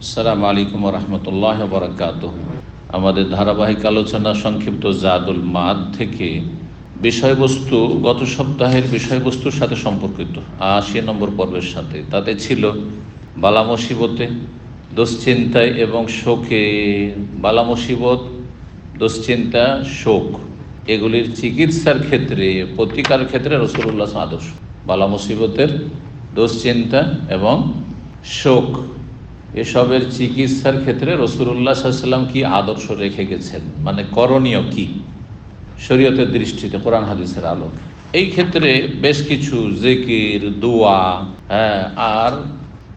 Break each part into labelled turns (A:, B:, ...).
A: আসসালামু আলাইকুম রহমতুল্লাহ বরকাত আমাদের ধারাবাহিক আলোচনা সংক্ষিপ্ত জাদুল মাদ থেকে বিষয়বস্তু, গত সপ্তাহের বিষয়বস্তুর সাথে সম্পর্কিত। আশি নম্বর পর্বের সাথে। তাতে ছিল বালা মুসিবতে, দুশ্চিন্তায় এবং শোকে। বালা মুসিবত, দুশ্চিন্তা, শোক। এগুলির চিকিৎসার ক্ষেত্রে প্রতিকার ক্ষেত্রে রসুল্লাহ আদর্শ। বালা মুসিবতের, দুশ্চিন্তা এবং শোক। এসবের চিকিৎসার ক্ষেত্রে রসুল্লাহ সাল্লাম কি আদর্শ রেখে গেছেন? মানে করণীয় কি? শরীয়তের দৃষ্টিতে, কোরআন হাদিসের আলোক। এই ক্ষেত্রে বেশ কিছু জিকির, দোয়া হ্যাঁ আর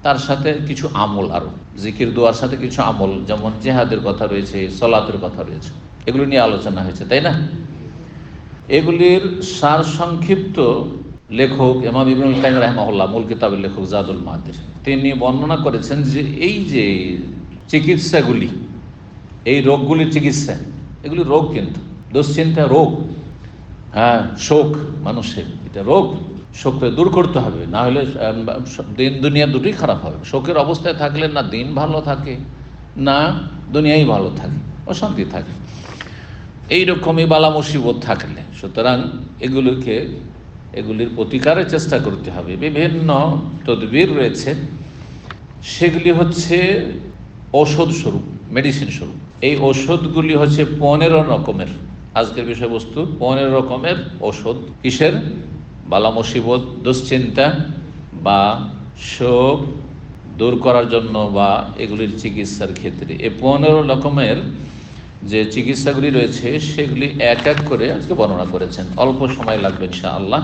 A: তার সাথে কিছু আমল আরও। জিকির, দোয়ার সাথে কিছু আমল, যেমন জেহাদের কথা রয়েছে, সলাতের কথা রয়েছে। এগুলো নিয়ে আলোচনা হয়েছে, তাই না? এগুলির সার সংক্ষিপ্ত লেখক এমাম ইবনুল কাইম রাহমাহুল্লাহ, মূল কিতাবের লেখক জাদুল মাহাদির। তিনি বর্ণনা করেছেন যে এই যে চিকিৎসাগুলি, এই রোগগুলির চিকিৎসা, এগুলি রোগ কিন্তু, দুশ্চিন্তা রোগ হ্যাঁ শোক মানুষের, এটা রোগ, শোককে দূর করতে হবে, না হলে দিন, দুনিয়া দুটোই খারাপ হবে। শোকের অবস্থায় থাকলে না দিন ভালো থাকে, না দুনিয়াই ভালো থাকে, অশান্তি থাকে। এইরকমই বালা মুসিবত থাকলে। সুতরাং এগুলোকে এগুলির প্রতিকারের চেষ্টা করতে হবে। বিভিন্ন তদবির রয়েছে। সেগুলি হচ্ছে ঔষধ স্বরূপ মেডিসিন স্বরূপ। এই ওষুধগুলি হচ্ছে পনেরো রকমের। আজকের বিষয়বস্তু, পনেরো রকমের ওষুধ কিসের? বালা মুসিবত, দুশ্চিন্তা বা শোক দূর করার জন্য বা এগুলির চিকিৎসার ক্ষেত্রে। এই পনেরো রকমের যে চিকিৎসাগুলি রয়েছে, সেগুলি এক এক করে আজকে বর্ণনা করেছেন। অল্প সময় লাগবে আল্লাহ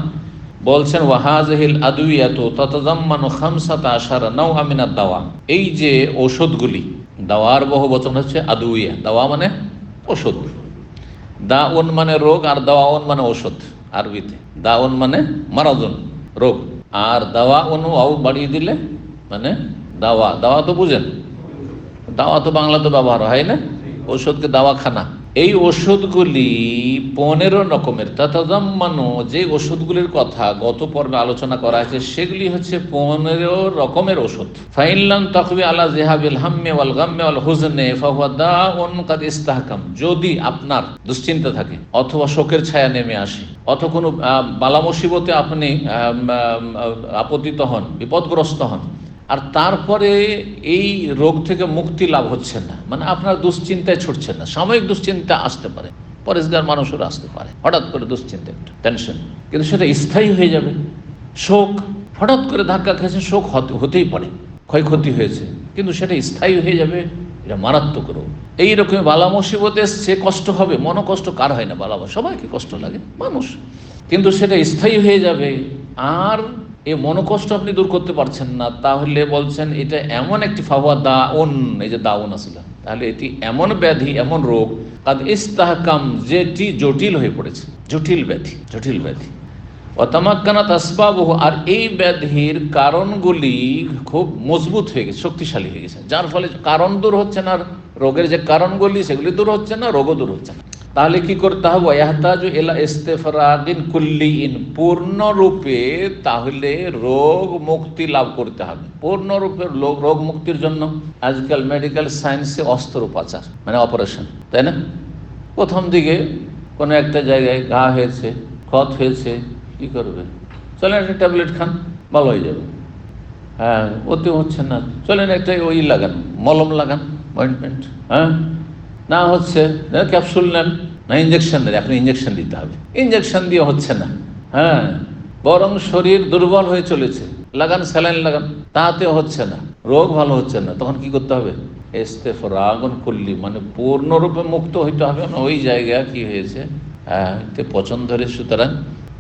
A: বলছেন ওয়াহাজহিল আদুইয়াত ততজাম্মানু খামসাতা আশারা নাও আমিনা দাওয়া। এই যে ঔষধগুলি, দাওয়ার বহু বচন হচ্ছে আদুইয়া। দাওয়া মানে ওষুধ দাউন মানে রোগ আর দাওয়াউন মানে ঔষধ আরবিতে। দাউন মানে মারাজন, রোগ। আর দাওয়া অনু আউ বাড়িয়ে দিলে মানে দাওয়া। দাওয়া তো বুঝেন। দাওয়া তো বাংলা তো ব্যবহার হয় না। ওষুধকে দাওয়াখানা। এই ওষুধগুলি পনেরো রকমের। তাতাজাম্মানো যে ওষুধগুলির কথা গত পর্বে আলোচনা করা হয়েছে সেগুলি হচ্ছে পনেরো রকমের ওষুধ ফাইনলাম তকবি আলা জেহাবিল হাম্মে ওয়াল গাম্মে ওয়াল হুজনে ফাহুয়াদা ওন কাদ ইস্তাহকাম। যদি আপনার দুশ্চিন্তা থাকে অথবা শোকের ছায়া নেমে আসে, অথবা কোনো বালা মুসিবতে আপনি আপতিত হন, বিপদগ্রস্ত হন আর তারপরে এই রোগ থেকে মুক্তি লাভ হচ্ছে না। মানে আপনার দুশ্চিন্তায় ছুটছে না। সাময়িক দুশ্চিন্তা আসতে পারে। পরেশগার মানুষেরও আসতে পারে। হঠাৎ করে দুশ্চিন্তা একটু। টেনশন কিন্তু সেটা স্থায়ী হয়ে যাবে। শোক। হঠাৎ করে ধাক্কা খেয়েছে শোক হতেই পারে। ক্ষয়ক্ষতি হয়েছে। কিন্তু সেটা স্থায়ী হয়ে যাবে। এটা মারাত্মক রোগ। এইরকম বালা মুসিবত এসছে, কষ্ট হবে। মনো কষ্ট, কার হয় না বালা সবাইকে কষ্ট লাগে। মানুষ। কিন্তু সেটা স্থায়ী হয়ে যাবে। আর এই মনোকষ্ট আপনি দূর করতে পারছেন না, তাহলে বলছেন এটা এমন একটি ফাওয়া দাউন, এই যে দাউন আসলে। তাহলে এটি এমন ব্যাধি, এমন রোগ, কাদ ইস্তাহকাম, যেটি জটিল হয়ে পড়েছে, জটিল ব্যাধি জটিল ব্যাধি। অতামাক্কানাত আসবাবহ, আর এই ব্যাধির কারণগুলি খুব মজবুত হয়ে গেছে, শক্তিশালী হয়ে গেছে। যার ফলে কারণ দূর হচ্ছে না, রোগের যে কারণগুলি, সেগুলি দূর হচ্ছে না, রোগও দূর হচ্ছে না। তাহলে কি করতে হবে? ইয়াহতাজু এলা ইস্তেফরাদিন কুল্লি ইন পূর্ণরূপে তাহলে রোগ মুক্তি লাভ করতে হবে। পূর্ণরূপে রোগ মুক্তির জন্য আজকাল মেডিকেল সায়েন্সে অস্ত্রোপচার মানে অপারেশন তাই না? প্রথম দিকে কোনো একটা জায়গায় ঘা হয়েছে, ক্ষত হয়েছে, কি করবে? চলেন একটা ট্যাবলেট খান, ভালো হয়ে যাবে। হ্যাঁ ওতে হচ্ছে না। চলেন একটা ওই লাগান, মলম লাগান অয়েন্টমেন্ট হ্যাঁ? না হচ্ছে ক্যাপসুল নেন, না ইঞ্জেকশন নেন, এখন ইঞ্জেকশন দিতে হবে। ইঞ্জেকশন দিয়ে হচ্ছে না। হ্যাঁ বরং শরীর দুর্বল হয়ে চলেছে। লাগান, স্যালাইন লাগান, তাতে হচ্ছে না। রোগ ভালো হচ্ছে না। তখন কি করতে হবে? ইস্তেফরাগন করলি মানে পূর্ণরূপে মুক্ত হইতে হবে। না ওই জায়গা কি হয়েছে? হ্যাঁ পছন্দ ধরে, সুতরাং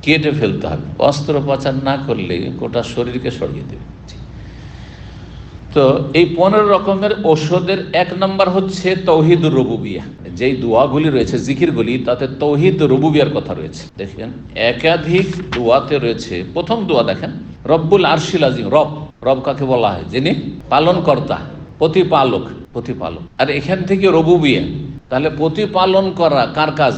A: কেটে ফেলতে হবে। অস্ত্রোপচার না করলে গোটা শরীরকে সরিয়ে দেবে। তো এই পনেরো রকমের ঔষধের এক নম্বর হচ্ছে তৌহিদ রবুবিয়া। যেই দোয়াগুলি রয়েছে, জিকিরগুলি, তাতে তৌহিদ রবুবিয়ার কথা রয়েছে। দেখেন, একাধিক দোয়াতে রয়েছে। প্রথম দোয়া দেখেন, রব্বুল আরশিল আজিম, রব রব কাকে বলা হয়? যিনি পালন কর্তা প্রতিপালক প্রতিপালক। আর এখান থেকে রবুবিয়া, তাহলে প্রতিপালন করা কার কাজ?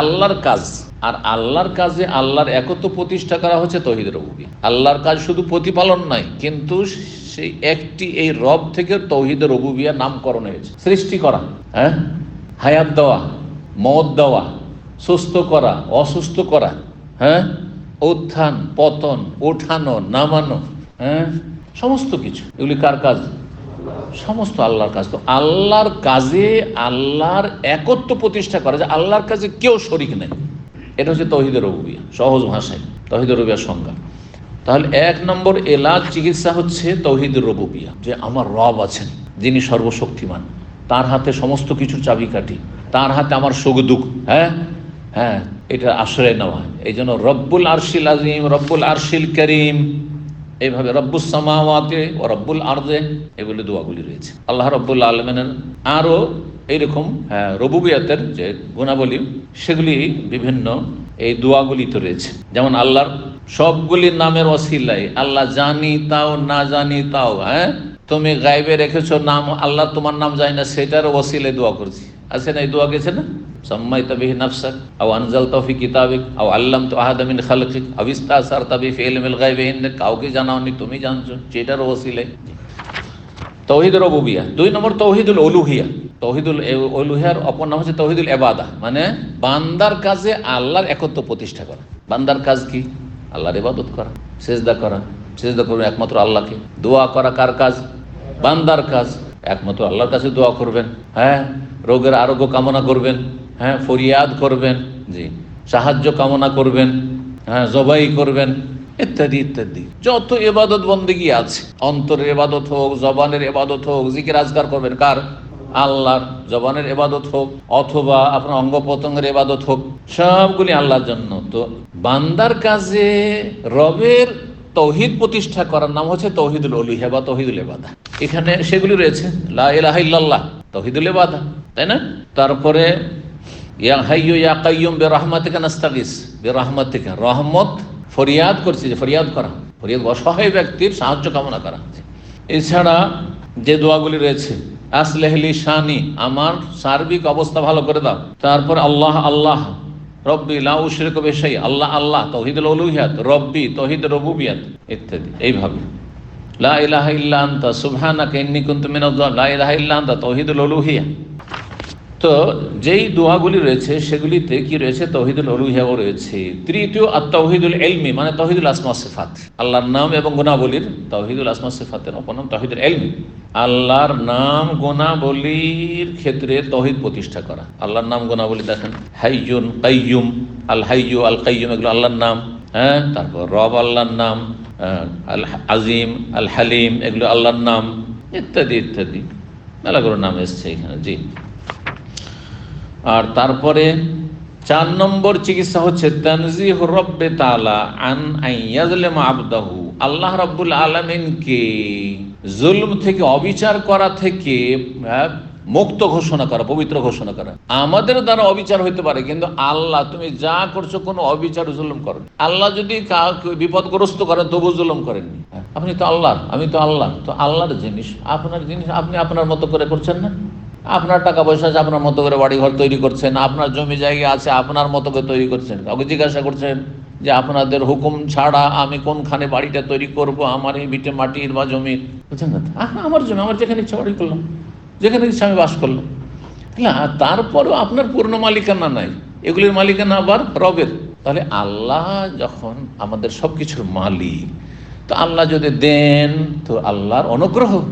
A: আল্লাহর কাজ। আর আল্লাহর কাজে আল্লাহর একত্র প্রতিষ্ঠা করা হচ্ছে তহিদ রবুবি আল্লাহর কাজ শুধু প্রতিপালন নয়, কিন্তু সেই একটি এই রব থেকে তৌহিদের রবুবিয়া নামকরণ হয়েছে। সৃষ্টি করা হ্যাঁ? হায়াত দেওয়া, মদ দেওয়া, সুস্থ করা, অসুস্থ করা হ্যাঁ? উত্থান, পতন ওঠানো নামানো হ্যাঁ? সমস্ত কিছু। এগুলি কার কাজ? সমস্ত আল্লাহর কাজ। তো আল্লাহর কাজে আল্লাহর একত্ব প্রতিষ্ঠা করা যে আল্লাহর কাজে কেউ শরিক নেই। এটা হচ্ছে তহিদের রবিয়া সহজ ভাষায়। তহিদের রবিয়ার সংজ্ঞা। তাহলে এক নম্বর এলাজ চিকিৎসা হচ্ছে তৌহিদের রবুবিয়া, যে আমার রব আছেন, যিনি সর্বশক্তিমান। তার হাতে সমস্ত কিছুর চাবিকাঠি, তার হাতে আমার সুখ দুঃখ হ্যাঁ? হ্যাঁ এটা আশ্রয় নেওয়া। হয় এই জন্য রব্বুল আরশিল আজিম রব্বুল আরশিল করিম এইভাবে রব্বুল সামাওয়াতে ও রব্বুল আর্দে, এগুলি দোয়াগুলি রয়েছে। আল্লাহ রব্বুল আলমেনের আরও এইরকম হ্যাঁ রবুবিয়াতের যে গুণাবলী, সেগুলি বিভিন্ন এই দোয়াগুলিতে রয়েছে। যেমন আল্লাহর সবগুলি নামের অসিলাই। আল্লাহ জানি তাও, না জানি তাও হ্যাঁ? তুমি গাইবে রেখেছো নাম, আল্লাহ তোমার নাম জানি না সেটার ওসিলে দোয়া করছি। আছে না এই দোয়া গেছে না? সাম্মাইতা বিহি নাফসাক আও আনজালতা ফি কিতাবিক, আও আল্লামতু আহাদা মিন খালকিক, আও ইস্তাসারতা বি ফি ইলমিল গায়বি ইন্নাক কাউকে তুমি জানছো দুই অলুহিয়া নাম এবাদা মানে বান্দার কাজে আল্লাহর একত্র প্রতিষ্ঠা করা। বান্দার কাজ কি? আল্লাহর ইবাদত করা, সেজদা করা। সেজদা করবেন একমাত্র আল্লাহকে। দোয়া করা কার কাজ? বান্দার কাজ। একমাত্র আল্লাহর কাছে দোয়া করবেন। হ্যাঁ রোগের আরোগ্য কামনা করবেন। হ্যাঁ ফরিয়াদ করবেন। জি, সাহায্য কামনা করবেন। হ্যাঁ জবাই করবেন। ইত্যাদি ইত্যাদি। যত এবাদত বন্দেগী আছে, অন্তরের এবাদত হোক, জবানের এবাদত হোক, জিকির আজগার করবেন কার? আল্লাহর জবানের এবাদত হোক, অথবা আপনার অঙ্গ প্রত্যঙ্গের এবাদত হোক, সবগুলি আল্লাহর জন্য। তো বান্দার কাজে রবের তৌহিদ প্রতিষ্ঠা করার নাম হচ্ছে তৌহিদুল অলুহিয়া বা তৌহিদুল এবাদা এখানে সেগুলি রয়েছে, লা ইলাহা ইল্লাল্লাহ, তৌহিদুল এবাদা তাই না? তারপরে রহমত ফরিয়াদ করছে যে ফরিয়াদ করা, ফরিয়াদ অসহায় ব্যক্তির সাহায্য কামনা করা। এছাড়া যে দোয়াগুলি রয়েছে আসলেহলি শানি, আমার সার্বিক অবস্থা ভালো করে দাও। তারপর আল্লাহ আল্লাহ, রব্বি, লা উশরিকু বিশাই, আল্লাহ আল্লাহ তহিদ উলুহিয়াত, রব্বি তহিদ রবুবিয়াত, ইত্যাদি, এইভাবে। লা ইলাহা ইল্লা আনতা, সুবহানাকা ইন্নী কুনতু মিনাজ জালিমিন লা ইলাহা ইল্লা আনতা, তৌহিদুল উলুহিয়া। তো যেই দোয়াগুলি রয়েছে, সেগুলিতে কি রয়েছে? তৌহিদুল অলুহিয়াও রয়েছে। তৃতীয় আর তৌহিদুল এলমি মানে তহিদুল আসমা সিফাত। আল্লাহর নাম এবং গুণাবলীর তহিদুল আসমা সিফাতের অপনাম তৌহিদুল এলমি আল্লাহর নাম গুণাবলীর ক্ষেত্রে তহিদ প্রতিষ্ঠা করা। আল্লাহর নাম গুণাবলী দেখেন। হাইয়ুন কাইয়ুম, আল হাইয়ু আল কাইয়ুম, এগুলো আল্লাহর নাম। হ্যাঁ তারপর রব আল্লাহর নাম আল আজিম, আল হালিম, এগুলো আল্লাহর নাম। ইত্যাদি ইত্যাদি। মেলাগুলোর নাম এসছে এখানে। জি। আর তারপরে চার নম্বর চিকিৎসা হচ্ছে তানজিহ রব্বে তালা আন আইয়াজলেম আবদাহু। আল্লাহ রাব্বুল আলমিনকে জুলম থেকে অবিচার করা থেকে আহ, মুক্ত ঘোষণা করা পবিত্র ঘোষণা করা। আমাদের দ্বারা অবিচার হইতে পারে কিন্তু আল্লাহ তুমি যা করছ কোনো অবিচার জুলুম করো আল্লাহ যদি কাউকে বিপদগ্রস্ত করেন তবু জুলুম করেননি। আপনি তো আল্লাহ আমি তো আল্লাহ তো আল্লাহর জিনিস আপনার জিনিস আপনি আপনার মতো করে করছেন না? আপনার টাকা পয়সা আছে, আপনার মতো করে বাড়ি ঘর তৈরি করছেন, আপনার জমি জায়গা আছে, আপনার মতো করে তৈরি করছেন। কাউকে জিজ্ঞাসা করছেন যে আপনাদের হুকুম ছাড়া আমি কোনখানে বাড়িটা তৈরি করব, আমার এই ভিটে মাটির বা জমির? বুঝছেন না আমার জমি, আমার যেখানে ইচ্ছা বাড়ি করলাম, যেখানে ইচ্ছা আমি বাস করলাম। আ- তারপরেও আপনার পূর্ণ মালিকানা নাই, এগুলির মালিকানা আবার রবের। তাহলে আল্লাহ যখন আমাদের সব কিছুর মালিক, তো আল্লাহ যদি দেন, তো আল্লাহর অনুগ্রহ।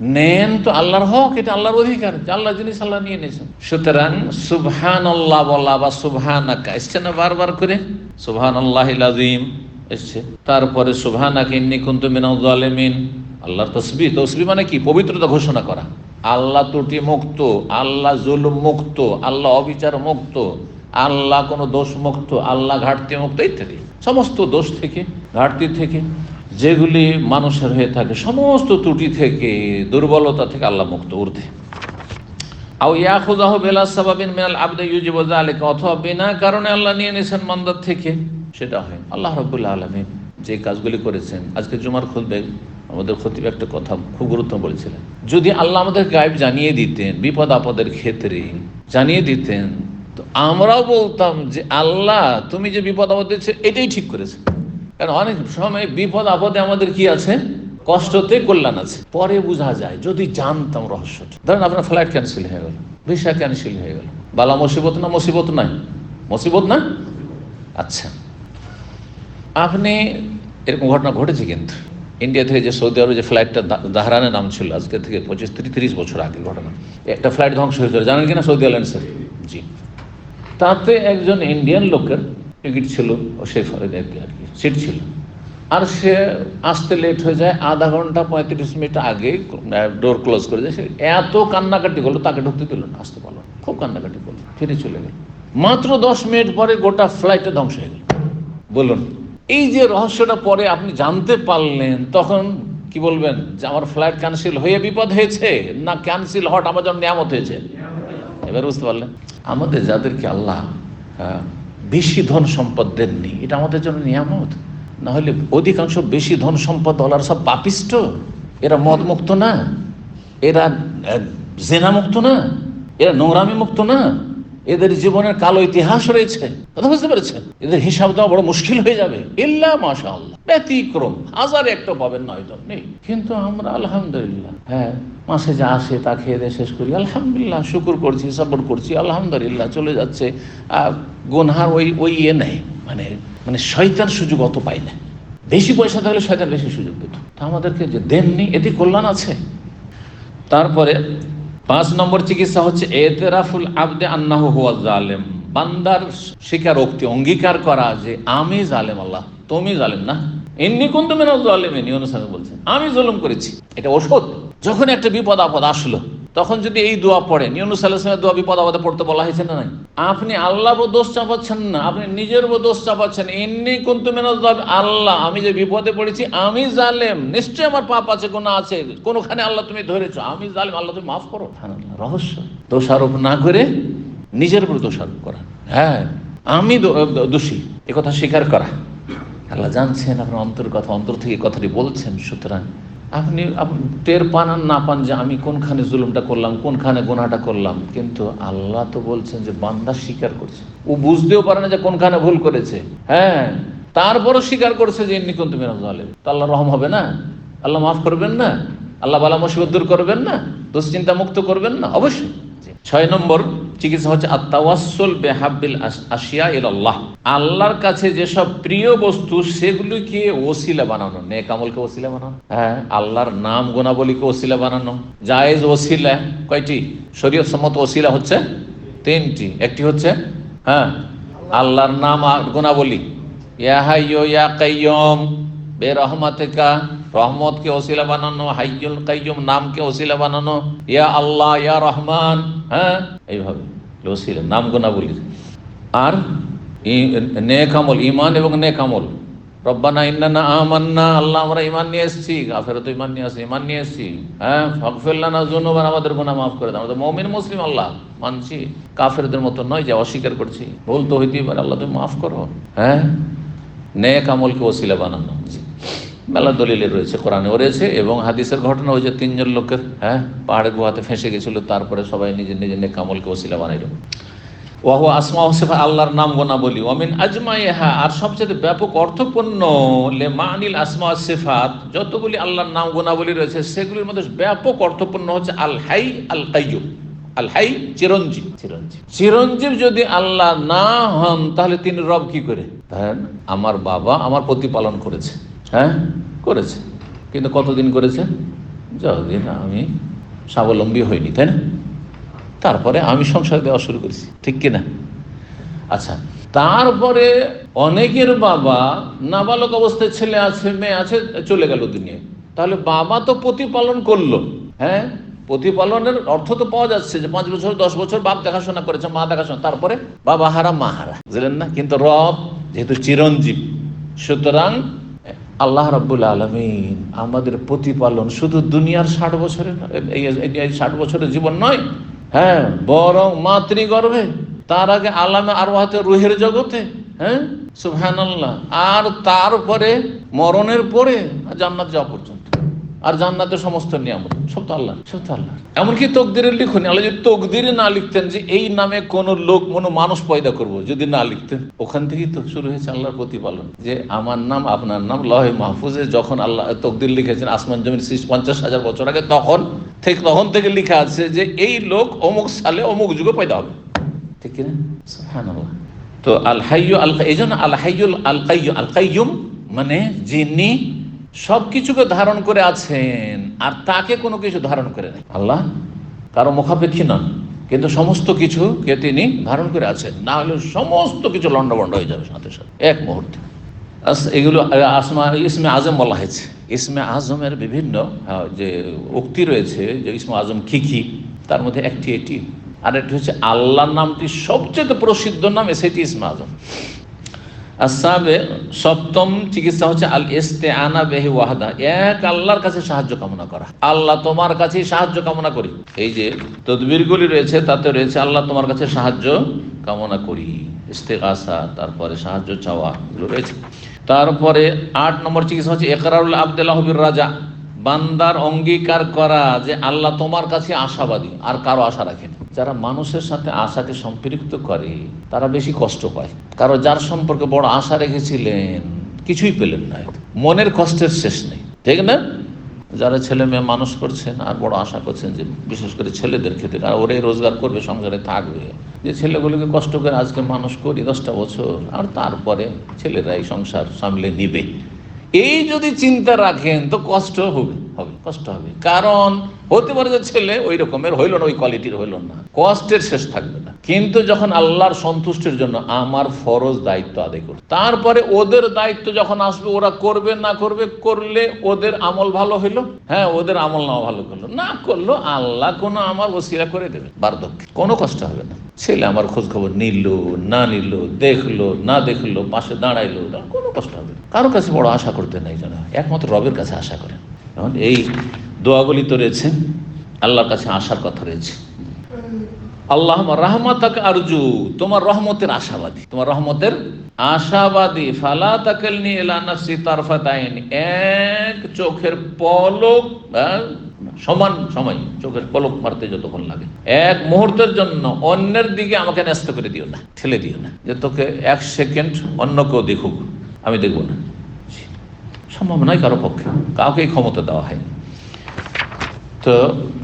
A: নেন তো আল্লাহর হক, এটা আল্লাহর অধিকার আল্লাহ জিনিস আল্লাহ নিয়ে নিয়েছেন। সুতরাং সুবহান আল্লাহ বলা বা সুবহান এসছে না বারবার করে? সুবহান আল্লাহ আজিম এসছে। তারপরে সুবহান ইন্নি কুন্তু মিনাল আল্লাহর তসবি তসবি মানে কি? পবিত্রতা ঘোষণা করা। আল্লাহ ত্রুটি মুক্ত, আল্লাহ জুলুম মুক্ত, আল্লাহ অবিচার মুক্ত, আল্লাহ কোনো দোষ মুক্ত, আল্লাহ ঘাটতি মুক্ত, ইত্যাদি। সমস্ত দোষ থেকে, ঘাটতি থেকে যেগুলি মানুষের হয়ে থাকে, সমস্ত ত্রুটি থেকে, দুর্বলতা থেকে আল্লাহ মুক্ত ঊর্ধ্বে। আও বিলা কারণে আল্লাহ নিয়ে নিয়েছেন থেকে। সেটা হয়। আল্লাহ যে কাজগুলি করেছেন, আজকে জুমার আমাদের একটা কথা খুব গুরুত্ব বলেছিলেন। যদি আল্লাহ আমাদের গায়েব জানিয়ে দিতেন, বিপদ আপদের ক্ষেত্রে জানিয়ে দিতেন, তো আমরাও বলতাম যে, আল্লাহ, তুমি যে বিপদ আপদ দিচ্ছে এটাই ঠিক করেছে। কারণ অনেক সময় বিপদ, আপদে আমাদের কি আছে? কষ্টতে কল্যাণ আছে। পরে বোঝা যায়, যদি জানতাম রহস্যটা। ধরেন আপনার ফ্লাইট ক্যান্সেল হয়ে গেল, ভিসা ক্যান্সেল হয়ে গেল। বালা মুসিবত না মুসিবত নাই? মুসিবত না? আচ্ছা। আপনি এরকম ঘটনা ঘটেছে কিন্তু। ইন্ডিয়া থেকে যে সৌদি আরবে যে ফ্লাইটটা দাহরানের নাম ছিল, আজকে থেকে পঁচিশ, তিরিশ বছর আগের ঘটনা। একটা ফ্লাইট ধ্বংস হয়েছিল জানেন কিনা সৌদি এয়ারলাইন্সের জি। তাতে একজন ইন্ডিয়ান লোকের টিকিট ছিল সেই ফ্লাইটে আর কি সিট ছিল। আর সে আসতে লেট হয়ে যায়, আধা ঘণ্টা পঁয়ত্রিশ মিনিট আগে ডোর ক্লোজ করে যায়। সে এত কান্নাকাটি করল, তাকে ঢুকতে দিল না, আসতে পারল খুব কান্নাকাটি করল, ফিরে চলে গেল। মাত্র দশ মিনিট পরে গোটা ফ্লাইটে ধ্বংস হয়ে গেল। বলুন, এই যে রহস্যটা পরে আপনি জানতে পারলেন, তখন কি বলবেন, যে আমার ফ্লাইট ক্যান্সেল হয়ে বিপদ হয়েছে, না ক্যান্সেল হট আমার জন্য নিয়ামত হয়েছে? এবার বুঝতে পারলেন। আমাদের যাদেরকে আল্লাহ বেশি ধন সম্পদ দেননি। এটা আমাদের জন্য নিয়ামত। নাহলে অধিকাংশ বেশি ধন সম্পদ ওলার সব পাপিষ্ট। এরা মদ মুক্ত না। এরা জেনা মুক্ত না। এরা নোংরামি মুক্ত না। এদের জীবনের কালো ইতিহাস রয়েছে। কথা বুঝতে পেরেছেন? এদের হিসাব দেওয়া বড় মুশকিল হয়ে যাবে। ইল্লা মাশা আল্লাহ ব্যতিক্রম। হাজারে একটা পাবেন নয়তো নেই। কিন্তু আমরা আলহামদুলিল্লাহ। হ্যাঁ মাসে যা আসে তা খেয়ে দিয়ে শেষ করি। আলহামদুলিল্লাহ, শুকুর করছি সাপোর্ট করছি, আলহামদুলিল্লাহ, চলে যাচ্ছে। আর গোনহার ওই ওই ইয়ে নেই। মানে মানে শয়তান সুযোগ অত পাই না। বেশি পয়সা থাকলে শয়তান বেশি সুযোগ পেত। তা আমাদেরকে যে দেননি, এতে কল্যাণ আছে। তারপরে পাঁচ নম্বর চিকিৎসা হচ্ছে এতেরাফুল আবদে আন্নাহ হুয়া জালেম। বান্দার স্বীকারোক্তি অঙ্গীকার করা যে আমি জালেম আল্লাহ, তুমি জালেম না? এমনি কোন তুমি না জালেম বলছে আমি জুলুম করেছি। এটা ওষুধ। যখন একটা বিপদ আপদ আসলো তখন যদি এই দোয়া পড়েন, ইউনুস আলাহিসের দোয়া বিপদ আপদে পড়তে বলা হয়েছে না নাই? আপনি আল্লাহর দোষ চাপাচ্ছেন না, আপনি নিজের দোষ চাপাচ্ছেন। এমনি কিন্তু মেনজ আল্লাহ, আমি যে বিপদে পড়েছি, আমি জালেম। নিশ্চয়ই আমার পাপ আছে গুণা আছে, কোনখানে আল্লাহ তুমি ধরেছো। আমি জালেম, আল্লাহ তুমি মাফ করো। রহস্য। দোষারোপ না করে নিজের উপর দোষারোপ করা। হ্যাঁ আমি দোষী। এ কথা স্বীকার করা। আল্লাহ জানছেন, আপনার অন্তর কথা, অন্তর থেকে কথাটি বলছেন, সুতরাং আপনি আপ- টের পান আর না পান যে আমি কোনখানে জুলুমটা করলাম, কোনখানে গোনাটা করলাম। কিন্তু আল্লাহ তো বলছেন যে বান্দা স্বীকার করছে। ও বুঝতেও পারে না যে কোনখানে ভুল করেছে। হ্যাঁ তারপরও স্বীকার করছে যে এমনি কোন তুমি জালেম তো আল্লাহ রহম হবে না? আল্লাহ মাফ করবেন না? আল্লাহ বালা মুসিবত দূর করবেন না? দুশ্চিন্তা মুক্ত করবেন না? অবশ্যই। ছয় নম্বর চিকিৎসা হচ্ছে আত্মাওয়াসল বেহাবিল ইল আল্লাহ আল্লাহর কাছে যেসব প্রিয় বস্তু, সেগুলিকে ওসিলা বানানো। নেক আমলকে ওসিলা বানানো। হ্যাঁ আল্লাহর নাম গুণাবলীকে ওসিলা বানানো। জায়েজ ওসিলা, কয়টি? শরীয়ত সম্মত ওসিলা হচ্ছে তিনটি। একটি হচ্ছে হ্যাঁ আল্লাহর নাম গুণাবলী। ইয়া হাইয়ো ইয়া কাইয়ম বে রহমাতেকা ওসিলা বানানো, হাইয়ুল কাইয়ুম নামকে ওসিলা বানানো। ইয়া আল্লাহ, ইয়া রহমান হ্যাঁ? এইভাবে। ওসিলা, নাম গোনা বলি আর ই- নেক আমল ইমান এবং নেক আমল। রব্বানা ইন্নানা আমান্না, আল্লাহ আমরা ইমান নিয়ে এসেছি কাফেরও তো ইমান নিয়ে আসি ইমান নিয়ে এসেছি হ্যাঁ? ফকফিল্লানা জুনুবান আমাদের গুনাহ মাফ করে দাও। আমাদের মমিন, মুসলিম, আল্লাহ, মানছি। কাফেরদের মতো নয় যে অস্বীকার করছি। ভুল তো হইতেই পারে, আল্লাহ তুমি মাফ করো হ্যাঁ? নেক আমলকে ওসিলা বানানো। মেলা দলিলে রয়েছে কোরআনেও রয়েছে এবং হাদিসের ঘটনা ওই যে তিনজন লোকের হ্যাঁ পাহাড়ের গুহাতে ফেঁসে গেছিল তারপরে সবাই নিজের নিজের নেক আমলকে ওসিলা বানাইল। ওয়াহু আসমা হোসেফা আল্লাহর নাম গোনা বলি অমিন আজমাইহা আর সবচেয়ে ব্যাপক অর্থপূর্ণ লে মানিল আসমা সিফাত যতগুলি আল্লাহর নাম গোনাবলী রয়েছে সেগুলির মধ্যে ব্যাপক অর্থপূর্ণ হচ্ছে আল হাই আল কাইয়ুম আল হাই চিরঞ্জীব। চিরঞ্জীব। চিরঞ্জীব যদি আল্লাহ না হন তাহলে তিনি রব কি করে? আমার বাবা আমার প্রতিপালন করেছে। হ্যাঁ? করেছে। কিন্তু কতদিন করেছে? যতদিন আমি স্বাবলম্বী হইনি, তাই না? তারপরে আমি সংসার দেওয়া শুরু করেছি, ঠিক কিনা আচ্ছা তারপরে অনেকের বাবা নাবালক অবস্থায় ছেলে আছে, মেয়ে আছে, চলে গেল দুনিয়ায় তাহলে বাবা তো প্রতিপালন করল। হ্যাঁ? প্রতিপালনের অর্থ তো পাওয়া যাচ্ছে যে পাঁচ বছর, দশ বছর বাপ দেখাশোনা করেছে, মা দেখাশোনা। তারপরে বাবা হারা, মা হারা। বুঝলেন না? কিন্তু রব যেহেতু চিরঞ্জীব, সুতরাং আল্লাহ রাব্বুল আলমিন আমাদের প্রতিপালন শুধু দুনিয়ার ষাট বছরে ষাট বছরের জীবন নয় হ্যাঁ বরং মাতৃগর্ভে, তার আগে আলামে আর হাতে রুহের জগতে হ্যাঁ সুহান আর তারপরে মরণের পরে জান্নাত যাওয়া আর জান্নাতের সমস্ত নিয়ামত। সব তো আল্লাহ সব তো আল্লাহ এমনকি তকদিরের লিখুন, আল্লাহ যদি তকদিরে না লিখতেন যে এই নামে কোন লোক, কোনো মানুষ পয়দা করব, যদি না লিখতেন, ওখান থেকেই তো শুরু হয়েছে আল্লাহর প্রতিপালন। যে আমার নাম, আপনার নাম, লহে মাহফুজে, যখন আল্লাহ তকদির লিখেছেন, আসমান জমিন সৃষ্টি, পঞ্চাশ হাজার বছর আগে, তখন থেকে তখন থেকে লিখা আছে যে এই লোক অমুক সালে, অমুক যুগে পয়দা হবে। ঠিক কিনা? সুবহানাল্লাহ। তো আল হাইয়ু আল এই জন্য আল হাইয়ুল আল কাইয়ুম আল কাইয়ুম মানে যিনি সব কিছুকে ধারণ করে আছেন, আর তাকে কোনো কিছু ধারণ করে নেই। আল্লাহ কারও মুখাপেক্ষী নন, কিন্তু সমস্ত কিছু কিছুকে তিনি ধারণ করে আছেন। না হলে সমস্ত কিছু লন্ডভন্ড হয়ে যাবে সাথে সাথে। এক মুহূর্তে। এগুলো আসমা, ইসমে আজম বলা হয়েছে। ইসমে আজমের বিভিন্ন যে উক্তি রয়েছে যে ইসমে আজম কি কি, তার মধ্যে একটি এটি। আর একটি হচ্ছে, আল্লাহর নামটি সবচেয়ে প্রসিদ্ধ নাম সেটি ইসমে আজম। আসাবে সপ্তম চিকিৎসা হচ্ছে আল ইস্তে আনা বেহি ওয়াহাদা। এক আল্লাহর কাছে সাহায্য কামনা করা। আল্লাহ তোমার কাছেই সাহায্য কামনা করি। এই যে তদবিরগুলি রয়েছে, তাতে রয়েছে আল্লাহ তোমার কাছে সাহায্য কামনা করি। ইস্তেকাসা তারপরে সাহায্য চাওয়া, এগুলো রয়েছে। তারপরে আট নম্বর চিকিৎসা হচ্ছে একরারুল আবদুল্লাহ বির রাজা। বান্দার অঙ্গীকার করা যে আল্লাহ তোমার কাছে আশাবাদী, আর কারও আশা রাখেন। যারা মানুষের সাথে আশাকে সম্পৃক্ত করে, তারা বেশি কষ্ট পায়। কারও যার সম্পর্কে বড় আশা রেখেছিলেন, কিছুই পেলেন না। মনের কষ্টের শেষ নেই। ঠিক না? যারা ছেলে মেয়ে মানুষ করছেন আর বড় আশা করছেন যে, বিশেষ করে ছেলেদের ক্ষেত্রে, আর ওরাই রোজগার করবে, সংসারে থাকবে। যে ছেলেগুলোকে কষ্ট করে আজকে মানুষ করি দশটা বছর, আর তারপরে ছেলেরাই সংসার সামলে নিবে। এই যদি চিন্তা রাখেন, তো কষ্ট হবে হবে, কষ্ট হবে। কারণ হতে পারে যে ছেলে ওই রকমের হইল না, ওই কোয়ালিটির হইল না। কষ্টের শেষ থাকবে না। কিন্তু যখন আল্লাহর সন্তুষ্টির জন্য আমার ফরজ দায়িত্ব আদায় করবে, তারপরে ওদের দায়িত্ব যখন আসবে, ওরা করবে না করবে, করলে ওদের আমল ভালো হইল? হ্যাঁ ওদের আমল না ভালো করল। না করল, আল্লাহ কোনো আমার ওসিরা করে দেবে। বার্ধক্যে। কোনো কষ্ট হবে না। ছেলে আমার খোঁজ খবর নিল, না নিল, দেখল, না দেখল, পাশে দাঁড়াইলো কোনো কষ্ট হবে না। কারও কাছে বড় আশা করতে নাই যেন। একমাত্র রবের কাছে আশা করেন। এখন এই দোয়াগুলি তো রয়েছে, আল্লাহর কাছে আশার কথা রয়েছে। আল্লাহ রাহমাতাক আরজু তোমার রহমতের আশাবাদী। তোমার রহমতের আশাবাদী। ফালা তাকালনি ইলা নাফসি তারফাতাইন। এক চোখের পলক আহ, সমান সময় চোখের পলক মারতে যতক্ষণ লাগে। এক মুহূর্তের জন্য অন্যের দিকে আমাকে ন্যস্ত করে দিও না ঠেলে দিও না। যে তোকে এক সেকেন্ড অন্য কেউ দেখুক আমি দেখব না। সম্ভব নয় কারও পক্ষে। কাউকে এই ক্ষমতা দেওয়া হয়নি। তো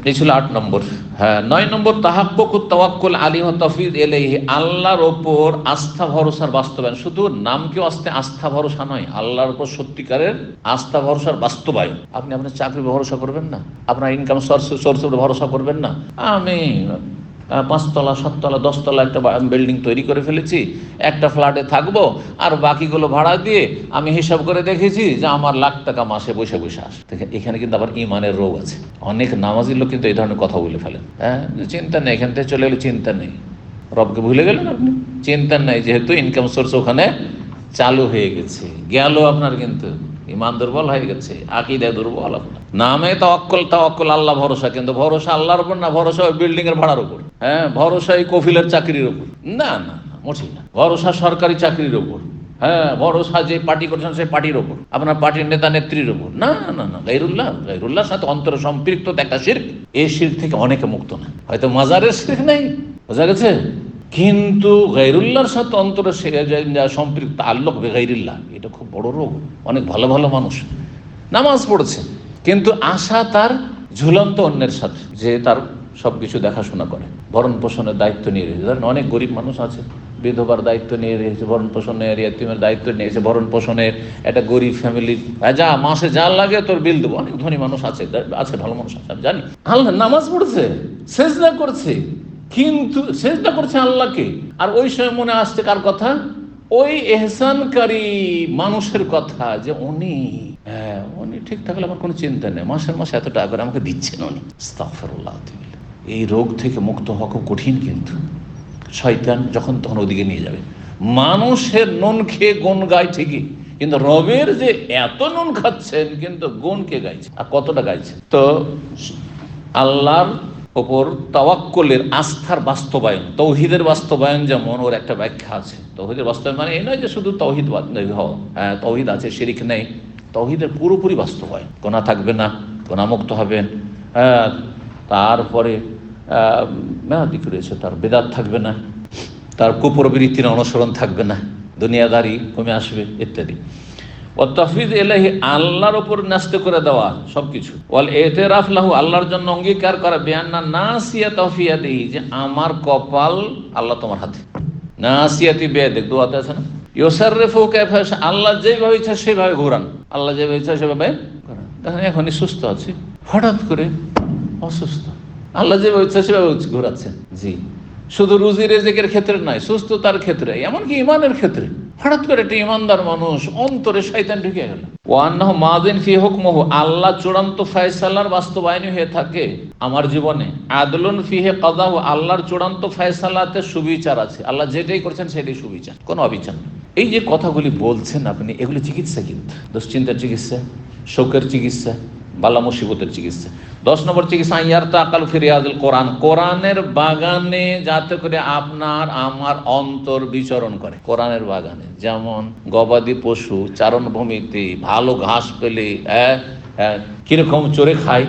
A: এই ছিল আট নম্বর। হ্যাঁ নয় নম্বর তাহাক্কুক তাওয়াক্কুল আলিম তফিদ এলেহি আল্লাহর ওপর আস্থা ভরসার বাস্তবায়ন। শুধু নাম কেউ আসতে আস্থা ভরসা নয়, আল্লাহর ওপর সত্যিকারের আস্থা ভরসার বাস্তবায়ন। আপনি আপনার চাকরি ভরসা করবেন না, আপনার ইনকাম সোর্স সোর্স ভরসা করবেন না। আমি পাঁচতলা, সাততলা, দশতলা একটা বিল্ডিং তৈরি করে ফেলেছি, একটা ফ্ল্যাটে থাকব, আর বাকিগুলো ভাড়া দিয়ে আমি হিসাব করে দেখেছি যে আমার লাখ টাকা মাসে বসে বসে আস। এখানে কিন্তু আবার ইমানের রোগ আছে। অনেক নামাজি লোক কিন্তু এই ধরনের কথা বলে ফেলেন। হ্যাঁ চিন্তা নেই, এখান থেকে চলে এলো চিন্তা নেই। রবকে ভুলে গেলেন আপনি? চিন্তা নেই, যেহেতু ইনকাম সোর্স ওখানে চালু হয়ে গেছে। গেল আপনার কিন্তু ইমান দুর্বল হয়ে গেছে আকিদা দুর্বল আপনার। নামে তাওয়াক্কল তাওয়াক্কল আল্লাহ ভরসা, কিন্তু ভরসা আল্লাহর উপর না, ভরসা ওই বিল্ডিং এর ভাড়ার উপর। হ্যাঁ ভরসা এই কফিলের চাকরির উপর। না না না মোটেই না। ভরসা সরকারি চাকরির উপর। হ্যাঁ ভরসা যে পার্টি করছেন সেই পার্টির ওপর আপনার পার্টির নেতা নেত্রীর ওপর না না না, গাইরুল্লাহ, গাইরুল্লাহর সাথে অন্তর সম্পৃক্ত একটা শির্ক। এই শির্ক থেকে অনেকে মুক্ত না। হয়তো মাজারের শির্ক নেই। বোঝা গেছে? কিন্তু গাইরুল্লাহর সাথে অন্তরে সে যে- যে সম্পৃক্ত আল্লোক বেগাইরুল্লাহ এটা খুব বড় রোগ। অনেক ভালো ভালো মানুষ। নামাজ পড়ছে, কিন্তু আশা তার ঝুলন্ত অন্যের সাথে, যে তার সবকিছু দেখাশোনা করে। ভরণ পোষণের দায়িত্ব নিয়ে রয়েছে ধরেন অনেক গরিব মানুষ আছে, বিধবার দায়িত্ব নিয়ে রয়েছে ভরণ পোষণের ইয়াতিমের দায়িত্ব নিয়েছে ভরণ পোষণের একটা গরিব ফ্যামিলির যা, মাসে যা লাগে তোর বিল দেবো। অনেক ধনী মানুষ আছে আছে ভালো মানুষ আছে, আমি জানি। আল্লাহ নামাজ পড়ছে, সেজদা করছে। কিন্তু সেজদা করছে আল্লাহকে। আর ওই সময় মনে আসছে কার কথা? ওই এহসানকারী মানুষের কথা যে উনি হ্যাঁ উনি ঠিক থাকলে আমার কোনো চিন্তা নেই। মাসের মাসে এত টাকা করে আমাকে দিচ্ছেন উনি। এই রোগ থেকে মুক্ত হওয়া খুব কঠিন কিন্তু। শয়তান যখন তখন ওদিকে নিয়ে যাবে। মানুষের নুন খেয়ে গুণ গায় ঠিকই, কিন্তু রবের যে এত নুন খাচ্ছেন, কিন্তু গুণ কে গাইছে? আর কতটা গাইছে? তো আল্লাহর ওপর তাওয়াক্কলের আস্থার বাস্তবায়ন, তৌহিদের বাস্তবায়ন যেমন ওর একটা ব্যাখ্যা আছে। তৌহিদের বাস্তবায়ন মানে এই নয় যে শুধু তৌহিদ হ্যাঁ তৌহিদ আছে, শিরিক নেই। তৌহিদের পুরোপুরি বাস্তবায়ন, গোনা থাকবে না গুণামুক্ত হবেন হ্যাঁ তারপরে মেয়াদিক রয়েছে তার? বেদাত থাকবে না। তার কুপ্রবৃত্তির অনুসরণ থাকবে না। দুনিয়াদারি কমে আসবে, ইত্যাদি। ও তফিদ এলাহি আল্লাহর ওপর ন্যস্ত করে দেওয়া সবকিছু। ওয়াল এতে রাফলাহু আল্লাহর জন্য অঙ্গীকার করা বেয়ান্না না সিয়া তফিয়া দেই যে আমার কপাল আল্লাহ তোমার হাতে। না সিয়াতি বেয়ে দেখ দোয়াতে আছে না? ইয়োসারেফু ক্যাফে আল্লাহ যেভাবে ইচ্ছা সেভাবে ঘোরান। আল্লাহ যেভাবে ইচ্ছা সেভাবে ঘোরান। দেখেন, এখনই সুস্থ আছে। হঠাৎ করে অসুস্থ। আল্লাহ যেভাবে ইচ্ছা সেভাবে ঘোরাচ্ছেন। জি। শুধু রুজি রেজেকের ক্ষেত্রে নয়, সুস্থতার ক্ষেত্রে, এমনকি ইমানের ক্ষেত্রে। হঠাৎ করে একটা ইমানদার মানুষ অন্তরে শয়তান ঢুকে গেল। ওয়ান্নাহ মাদিন ফি হুকমহু, আল্লাহ চূড়ান্ত ফয়সালার বাস্তবায়নী হয়ে থাকে আমার জীবনে। আদলুন ফিহে কাদাহু, আল্লাহর চূড়ান্ত ফয়সালাতে সুবিচার আছে। আল্লাহ যেটাই করছেন সেটাই সুবিচার, কোনো অবিচার এই যে কথাগুলি বলছেন আপনি, এগুলি চিকিৎসা কিন্তু। দুশ্চিন্তার চিকিৎসা, শোকের চিকিৎসা বালা মুসিবতের চিকিৎসা। দশ নম্বর চিকিৎসা ইয়ার তাকাল ফিরিয়াজুল কোরআন। কোরআনের বাগানে যাতে করে আপনার আমার অন্তর বিচরণ করে। কোরআনের বাগানে যেমন গবাদি পশু, চারণভূমিতে ভালো ঘাস পেলে হ্যাঁ হ্যাঁ কীরকম চড়ে খায়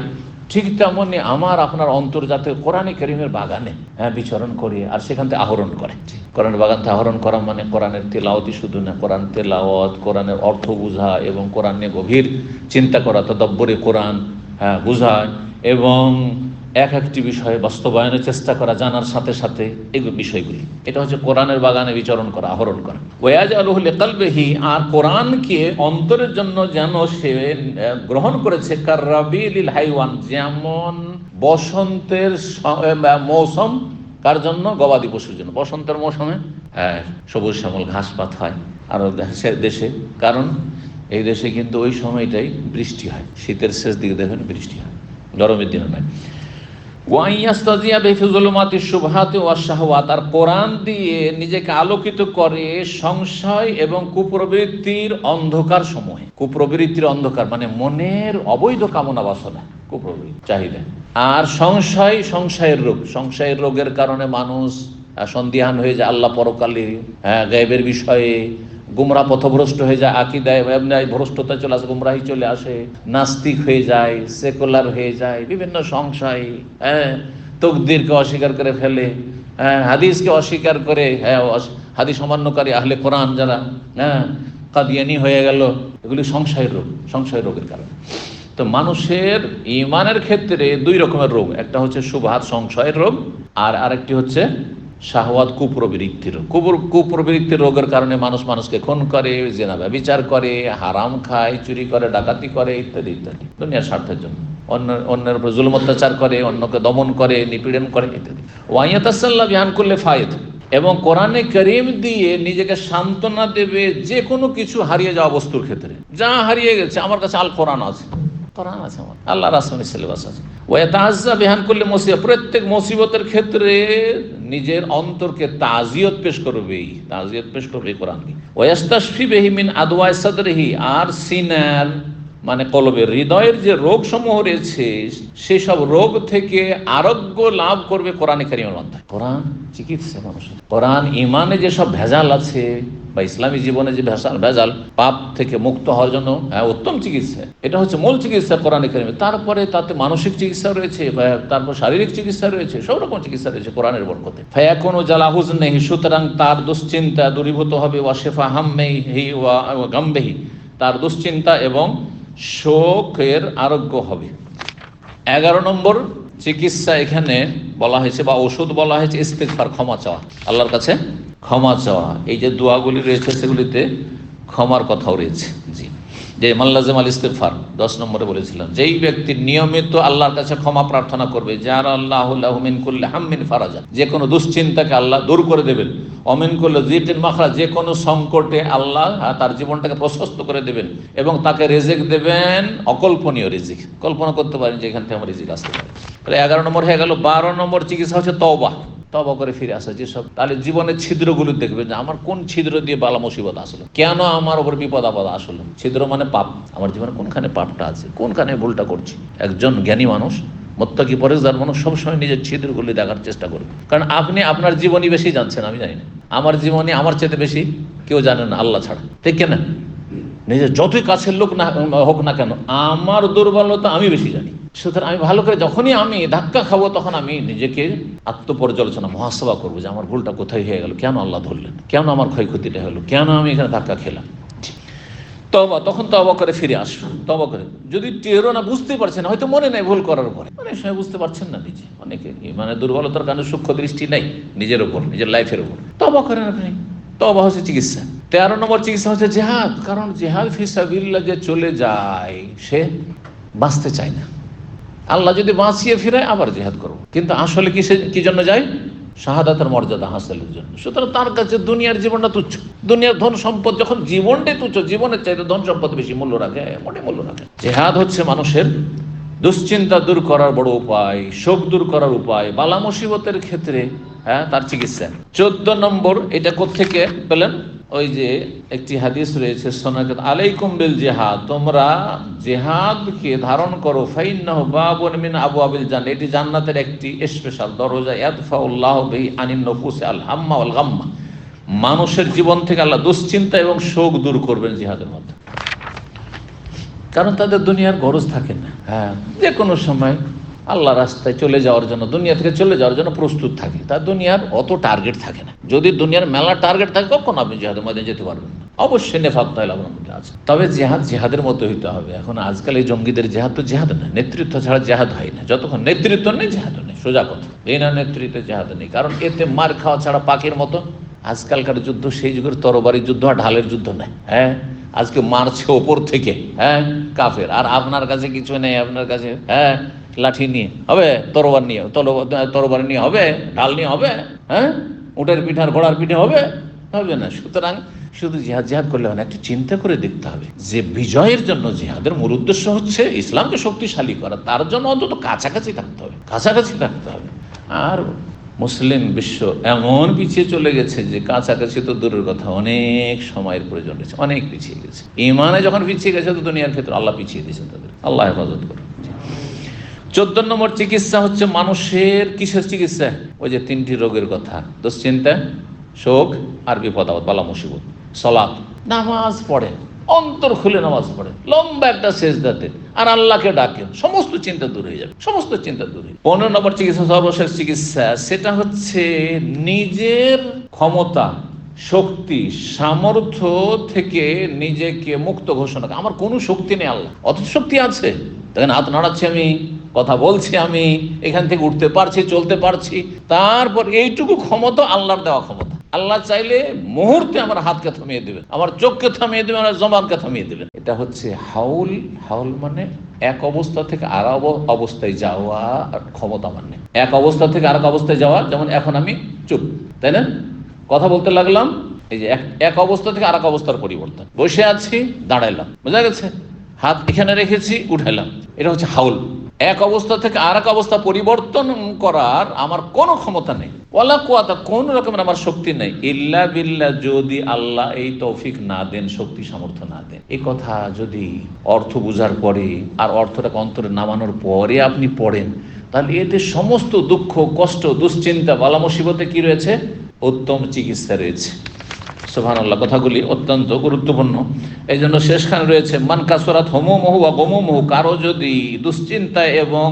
A: ঠিক তেমনি আমার, আপনার অন্তর যাতে কোরআনে করিমের বাগানে হ্যাঁ বিচরণ করে আর সেখান থেকে আহরণ করে। কোরআনের বাগান থেকে আহরণ করা মানে কোরআনের তেলাওয়াতি শুধু না, কোরআন তেলাওয়াত, কোরআনের অর্থ বোঝা এবং কোরআন নিয়ে গভীর চিন্তা করা, তদব্বরে কোরআন হ্যাঁ বোঝা এবং এক একটি বিষয়ে বাস্তবায়নের চেষ্টা করা জানার সাথে সাথে এই বিষয়গুলি। এটা হচ্ছে কোরআনের বাগানে বিচরণ করা আহরণ করা। ওয়াজ আলহুল কালবেহি আর কোরআনকে অন্তরের জন্য যেন সে গ্রহণ করেছে কার্রাবিল হাইওয়ান যেমন বসন্তের মৌসুম কার জন্য? গবাদি পশুর জন্য। বসন্তের মৌসুমে হ্যাঁ, সবুজ শ্যামল ঘাস পাত হয় আরও দেশে- কারণ এই দেশে কিন্তু ওই সময়টাই বৃষ্টি হয়। শীতের শেষ দিকে দেখেন বৃষ্টি হয়। গরমের দিনে নয়। ওয়াইয়াস্তাজিয়া বেফিজুলমাতি শুভাতে ওয়াশাহওয়াত আর কোরআন দিয়ে নিজেকে আলোকিত করে সংশয় এবং কুপ্রবৃত্তির অন্ধকার সময়ে কুপ্রবৃত্তির অন্ধকার মানে মনের অবৈধ কামনা বাসনা, কুপ্রবৃত্তি, চাহিদা। আর সংশয়, সংশয়ের রোগ। সংশয়ের রোগের কারণে মানুষ সন্দিহান হয়ে যায় আল্লাহ পরকালে হ্যাঁ গায়েবের বিষয়ে গুমরা পথভ্রষ্ট হয়ে যায়, আকিদায় এমনি ভ্রষ্টতা চলে আসে, গুমরাহি চলে আসে, নাস্তিক হয়ে যায় সেকুলার হয়ে যায়, বিভিন্ন সংশয় হ্যাঁ তকদিরকে অস্বীকার করে ফেলে হ্যাঁ হাদিসকে অস্বীকার করে হ্যাঁ হাদিস অমান্যকারী আহলে কোরআন যারা হ্যাঁ কাদিয়ানি হয়ে গেল, এগুলি সংশয়ের রোগ সংশয় রোগের কারণে। তো মানুষের ইমানের ক্ষেত্রে দুই রকমের রোগ, একটা হচ্ছে সুভাত সংশয়ের রোগ, আর আরেকটি হচ্ছে শাহওয়াত কুপ্রবৃত্তির, কুপুর, কুপ্রবৃত্তির রোগের কারণে মানুষ মানুষকে খুন করে, জেনা ব্যবিচার করে, হারাম খায়, চুরি করে, ডাকাতি করে, ইত্যাদি ইত্যাদি। দুনিয়ার স্বার্থের জন্য। অন্য, অন্যের উপর জুলম অত্যাচার করে, অন্যকে দমন করে, নিপীড়ন করে, ইত্যাদি। ওয়াইয়াতাসাল্লাহ বিহান করলে ফায়েদ। এবং কোরআনে করিম দিয়ে নিজেকে সান্ত্বনা দেবে যে কোনো কিছু হারিয়ে যাওয়া বস্তুর ক্ষেত্রে। যা হারিয়ে গেছে, আমার কাছে আল কোরআন আছে। কোরআন আছে আমার। আল্লাহ রাসমের সিলেবাস আছে। ওয়া তাজ্জা বিহান করলে মসিবা প্রত্যেক মুসিবতের ক্ষেত্রে নিজের অন্তরকে তাজিয়ত পেশ করবেই তাজিয়ত পেশ করবে কোরআন দিয়ে। ওয়াস্তাশফি বেহিমিন আদওয়াই সাদরিহি আর সিনার মানে কলবের হৃদয়ের যে রোগ সমূহ রয়েছে সেসব রোগ থেকে আরোগ্য লাভ করবে কোরআন কারিমের মাধ্যমে কোরআন চিকিৎসা মানুষ কোরআন ইমানে যেসব ভেজাল আছে বা ইসলামী জীবনে যে ভেজাল ভেজাল পাপ থেকে মুক্ত হওয়ার জন্য হ্যাঁ, উত্তম চিকিৎসা। এটা হচ্ছে মূল চিকিৎসা কোরআন কারিমে। তারপরে তাতে মানসিক চিকিৎসা রয়েছে তারপর শারীরিক চিকিৎসা রয়েছে সব রকম চিকিৎসা রয়েছে কোরআনের বরকতে। ফায়াকুন ও জালাহুজ নেই সুতরাং তার দুশ্চিন্তা দূরীভূত হবে ওয়াশেফা হাম্মেই হি ওয়া গাম্বেহি তার দুশ্চিন্তা এবং শোকের আরোগ্য হবে। এগারো নম্বর, চিকিৎসা এখানে বলা হয়েছে বা ওষুধ বলা হয়েছে ইস্তেকফার ক্ষমা চাওয়া। আল্লাহর কাছে ক্ষমা চাওয়া। এই যে দোয়াগুলি রয়েছে, সেগুলিতে ক্ষমার কথাও রয়েছে। জি। যে মাল্লাজেম আল ইস্তেফার দশ নম্বরে বলেছিলাম যেই ব্যক্তি নিয়মিত আল্লাহর কাছে ক্ষমা প্রার্থনা করবে যার আল্লাহ মিন করলে হাম্মিন ফারাজা যে কোনো দুশ্চিন্তাকে আল্লাহ দূর করে দেবেন। অমিন করলে জিটিন মাখরা যে কোনো সংকটে আল্লাহ তার জীবনটাকে প্রশস্ত করে দেবেন এবং তাকে রেজেক দেবেন, অকল্পনীয় রিজিক। কল্পনা করতে পারেন যে এখান থেকে আমার রিজিক আসতে পারে। এগারো নম্বর হয়ে গেল, বারো নম্বর চিকিৎসা হচ্ছে তওবা। তবা করে ফিরে আসা যেসব। তাহলে জীবনের ছিদ্রগুলো দেখবে যে আমার কোন ছিদ্র দিয়ে বালা মুসিবত আসলো? কেন আমার ওপর বিপদ আপদ আসলো? ছিদ্র মানে পাপ। আমার জীবনে কোনখানে পাপটা আছে? কোনখানে ভুলটা করছি? একজন জ্ঞানী মানুষ, মোত্তাকি পরেশদার মানুষ সবসময় নিজের ছিদ্রগুলি দেখার চেষ্টা করবে। কারণ আপনি আপনার জীবনই বেশি জানছেন, আমি জানি না। আমার জীবনে আমার চেয়ে বেশি কেউ জানে না, আল্লাহ ছাড়া। ঠিক কিনা? নিজের যতই কাছের লোক না, হোক না কেন, আমার দুর্বলতা আমি বেশি জানি। সুতরাং আমি ভালো করে যখনই আমি ধাক্কা খাব, তখন আমি নিজেকে আত্মপর্যালোচনা, মহাসভা করব যে আমার ভুলটা কোথায় হয়ে গেল, কেন আল্লাহ ধরলেন, কেন আমার ক্ষয়ক্ষতিটা হলো, কেন আমি এখানে ধাক্কা খেলাম। তবা তখন তবা করে ফিরে আসুন তবা করে। যদি টেরো না, বুঝতে পারছেন হয়তো মনে নেই ভুল করার পরে। অনেক সময় বুঝতে পারছেন না নিজে। অনেকে মানে দুর্বলতার কারণে সূক্ষ্ম দৃষ্টি নেই নিজের উপর, নিজের লাইফের উপর। তবা করেন আপনি। তবা হচ্ছে চিকিৎসা। তেরো নম্বর চিকিৎসা হচ্ছে জেহাদ। কারণ জেহাদ ফিসাবিল্লা যে চলে যায়, সে বাঁচতে চায় না। আল্লাহ যদি বাঁচিয়ে ফিরায় আবার জেহাদ করব। কিন্তু আসলে কিসে, কি জন্য যায়? শাহাদাতের মর্যাদা হাসিলের জন্য। সুতরাং তার কাছে দুনিয়ার জীবনটা তুচ্ছ। দুনিয়ার ধন সম্পদ যখন জীবনটাই তুচ্ছ, জীবনের চাইতে ধন সম্পদ বেশি মূল্য রাখে মোটে মূল্য রাখে জেহাদ হচ্ছে মানুষের দুশ্চিন্তা দূর করার বড় উপায়, শোক দূর করার উপায়, বালা মুসিবতের ক্ষেত্রে হ্যাঁ তার চিকিৎসা। চোদ্দ নম্বর, এটা কোথেকে পেলেন? ওই যে একটি হাদিস রয়েছে সোনাকাত আলাইকুম বিল জেহাদ তোমরা জেহাদকে ধারণ করো ফাইন্নাহ বাবুন মিন আবু আবিল জান এটি জান্নাতের একটি স্পেশাল দরজা ইয়াদফাউল্লাহ বিহি আনিন নফুসে আল হাম্মা ওয়াল গাম্মা। মানুষের জীবন থেকে আল্লাহ দুশ্চিন্তা এবং শোক দূর করবেন জিহাদের মধ্যে। কারণ তাদের দুনিয়ার গরজ থাকে না। হ্যাঁ। যে কোনো সময় আল্লাহ রাস্তায় চলে যাওয়ার জন্য, দুনিয়া থেকে চলে যাওয়ার জন্য প্রস্তুত থাকে। তার দুনিয়ার অত টার্গেট থাকে না। যদি দুনিয়ার মেলা টার্গেট থাকে, কখন আপনি জেহাদের মধ্যে যেতে পারবেন না। অবশ্যই নেফাক তাহলে আপনার আছে। তবে জেহাদ জেহাদের মতো হইতে হবে। এখন আজকাল এই জঙ্গিদের জেহাদ তো জেহাদ না নেতৃত্ব ছাড়া জেহাদ হয় না। যতক্ষণ নেতৃত্ব নেই, জেহাদ নেই। সোজা কথা। না নেতৃত্বে জেহাদ নেই। কারণ এতে মার খাওয়া ছাড়া পাখির মতো। আজকালকার যুদ্ধ সেই যুগের তরবারির যুদ্ধ আর ঢালের যুদ্ধ নেই হ্যাঁ? আজকে মারছে ওপর থেকে। হ্যাঁ? কাফের। আর আপনার কাছে কিছু নেই, আপনার কাছে। হ্যাঁ? লাঠি নিয়ে, হবে? তরবার নিয়ে তরবার নিয়ে হবে, ঢাল নিয়ে হবে হ্যাঁ? উটের পিঠার ঘোড়ার পিঠে হবে হবে না। সুতরাং শুধু জিহাদ জিহাদ করলে হয় একটু চিন্তা করে দেখতে হবে যে বিজয়ের জন্য জিহাদের মূল উদ্দেশ্য হচ্ছে ইসলামকে শক্তিশালী করা, তার জন্য অন্তত কাছাকাছি থাকতে হবে, কাছাকাছি থাকতে হবে। আর মুসলিম বিশ্ব এমন পিছিয়ে চলে গেছে যে কাছাকাছি তো দূরের কথা, অনেক সময়ের প্রয়োজন রয়েছে, অনেক পিছিয়ে গেছে। ইমানে যখন পিছিয়ে গেছে, তো দুনিয়ার ক্ষেত্রে আল্লাহ পিছিয়ে দিয়েছেন তাদের। আল্লাহ হেফাজত করুন। চোদ্দ নম্বর চিকিৎসা হচ্ছে মানুষের কিসের চিকিৎসা? ওই যে তিনটি রোগের কথা। দুশ্চিন্তা, শোক আর বিপদ আপদ বালা মুসিবত। সলাপ নামাজ পড়ে অন্তর খুলে নামাজ পড়ে লম্বা একটা শেষ দাতে আর আল্লাহকে ডাকেন, সমস্ত চিন্তা দূর হয়ে যাবে, সমস্ত চিন্তা দূর হয়ে পনেরো নম্বর চিকিৎসা, সর্বশেষ চিকিৎসা, সেটা হচ্ছে নিজের ক্ষমতা, শক্তি, সামর্থ্য থেকে নিজেকে মুক্ত ঘোষণা আমার কোনো শক্তি নেই আল্লাহ। অত শক্তি আছে? দেখেন, হাত নাড়াচ্ছি আমি। কথা বলছি আমি, এখান থেকে উঠতে পারছি, চলতে পারছি। তারপর এইটুকু ক্ষমতা আল্লাহর দেওয়া ক্ষমতা। আল্লাহ চাইলে মুহূর্তে আমার হাতকে থামিয়ে দেবেন, আমার চোখকে থামিয়ে দেবেন, আমার জমানকে থামিয়ে দেবেন। এটা হচ্ছে হাউল হাউল মানে এক অবস্থা থেকে আর অব- অবস্থায় যাওয়া ক্ষমতা মানে। এক অবস্থা থেকে আর অবস্থায় যাওয়া, যেমন এখন আমি চুপ, তাই না? কথা বলতে লাগলাম, এই যে এক- অবস্থা থেকে আর অবস্থার পরিবর্তন। বসে আছি, দাঁড়াইলাম, বোঝা গেছে? হাত এখানে রেখেছি, উঠাইলাম। এটা হচ্ছে হাউল। এক অবস্থা থেকে আর এক অবস্থা পরিবর্তন করার আমার কোনো ক্ষমতা নেই। ওয়ালা কুয়াতা কোন রকমের আমার শক্তি নেই। ইল্লা বিল্লা, যদি আল্লাহ এই তৌফিক না দেন, শক্তি সামর্থ্য না দেন। এই কথা যদি অর্থ বুঝার পরে আর অর্থটাকে অন্তরে নামানোর পরে আপনি পড়েন, তাহলে এতে সমস্ত দুঃখ, কষ্ট, দুশ্চিন্তা বালা মুসিবতে কি রয়েছে? উত্তম চিকিৎসা রয়েছে। সোহান আল্লাহ কথাগুলি অত্যন্ত গুরুত্বপূর্ণ। এই জন্য শেষখানে রয়েছে, মান কাসরাত হোমো মহু বা গোমো মহু কারও যদি দুশ্চিন্তা এবং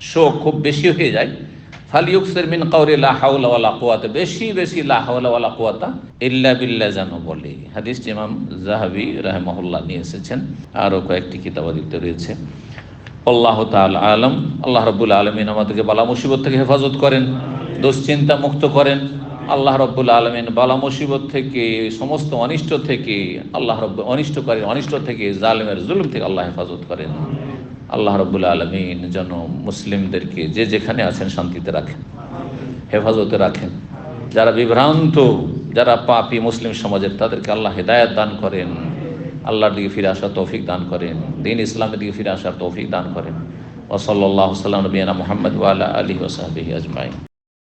A: শোক খুব বেশি হয়ে যায় ফালিউকসের মিন কাউরি লা হাওলা বেশি বেশি লা হাওলা কুয়াতা ইল্লা বিল্লাহ যেন বলে। হাদিস ইমাম জাহাবি রাহমাহুল্লাহ নিয়ে এসেছেন। আরও কয়েকটি কিতাবাদিতে রয়েছে। আল্লাহ তাল আলম। আল্লাহ রব্বুল আলমিন আমাদেরকে বালা মুসিবত থেকে হেফাজত করেন, দুশ্চিন্তা মুক্ত করেন। আল্লাহ রব্বুল আলমিন বালা মুসিবত থেকে, সমস্ত অনিষ্ট থেকে, আল্লাহ রব্ব অনিষ্ট করেন অনিষ্ট থেকে, জালেমের জুলুম থেকে আল্লাহ হেফাজত করেন। আল্লাহ রব্বুল আলমিন যেন মুসলিমদেরকে যে যেখানে আছেন শান্তিতে রাখেন, হেফাজতে রাখেন। যারা বিভ্রান্ত, যারা পাপি মুসলিম সমাজের, তাদেরকে আল্লাহ হেদায়ত দান করেন, আল্লাহর দিকে ফিরে আসার তৌফিক দান করেন, দিন ইসলামের দিকে ফিরে আসার তৌফিক দান করেন। ওসল্লাহ সাল্লাম, নবীনা মোহাম্মদ ওয়ালা আলী ওসাহাবি আজমাই